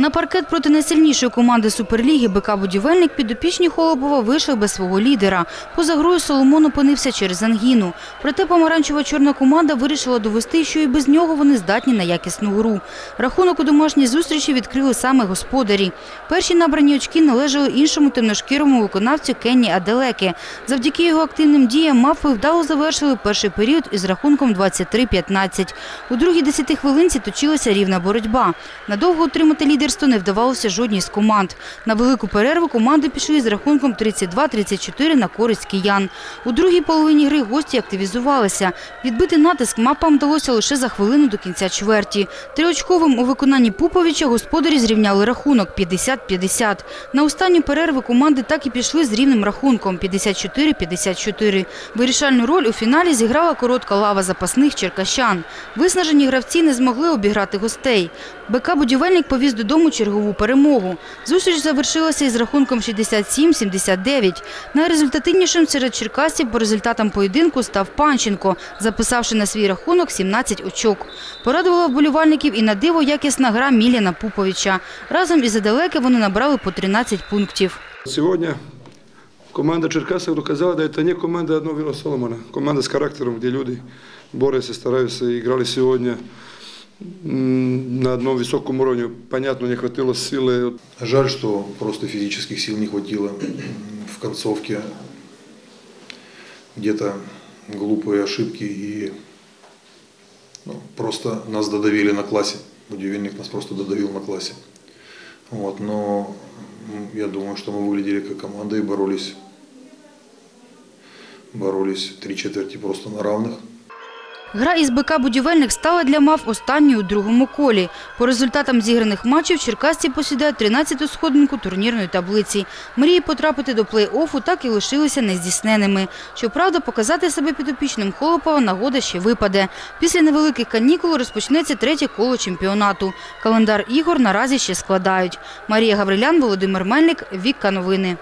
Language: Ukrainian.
На паркет проти найсильнішої команди Суперліги БК «Будівельник» підопічні Холопова вийшли без свого лідера. Поза грою Соломон опинився через ангіну. Проте помаранчево-чорна команда вирішила довести, що і без нього вони здатні на якісну гру. Рахунок у домашній зустрічі відкрили саме господарі. Перші набрані очки належали іншому темношкірому виконавцю Кенні Аделеке. Завдяки його активним діям мавпи вдало завершили перший період із рахунком 23-15. У другій десяти хвилинці точилася рівна боротьба. Надовго отримати лідерство не вдавалося жодній з команд. На велику перерву команди пішли з рахунком 32-34 на користь киян. У другій половині гри гості активізувалися. Відбити натиск мапам вдалося лише за хвилину до кінця чверті. Триочковим у виконанні Пуповича господарі зрівняли рахунок 50-50. На останню перерву команди так і пішли з рівним рахунком 54-54. Вирішальну роль у фіналі зіграла коротка лава запасних черкащан. Виснажені гравці не змогли обіграти гостей. БК «Будівельник» повіз додому чергову перемогу. Зустріч завершилася із рахунком 67-79. Найрезультативнішим серед черкасів по результатам поєдинку став Панченко, записавши на свій рахунок 17 очок. Порадувала вболівальників і на диво якісна гра Міляна Пуповича. Разом із Аделеки вони набрали по 13 пунктів. Сегодня команда Черкасов доказала, да это не команда одного Соломона. Команда с характером, где люди борются, стараются, играли сегодня м, на одном высоком уровне. Понятно, не хватило силы. Жаль, что просто физических сил не хватило в концовке. Где-то глупые ошибки и ну, просто нас додавили на классе. Будивельник нас просто додавил на классе. Вот, но я думаю, что мы выглядели как команда и боролись. Боролись три четверти просто на равных. Гра із БК «Будівельник» стала для МАВ останньою у другому колі. По результатам зіграних матчів черкасці посідають 13-ту сходинку турнірної таблиці. Мрії потрапити до плей-оффу так і лишилися нездійсненими. Щоправда, показати себе підопічним Холопова нагода ще випаде. Після невеликих канікул розпочнеться третє коло чемпіонату. Календар ігор наразі ще складають. Марія Гаврилян, Володимир Мельник, Вікка Новини.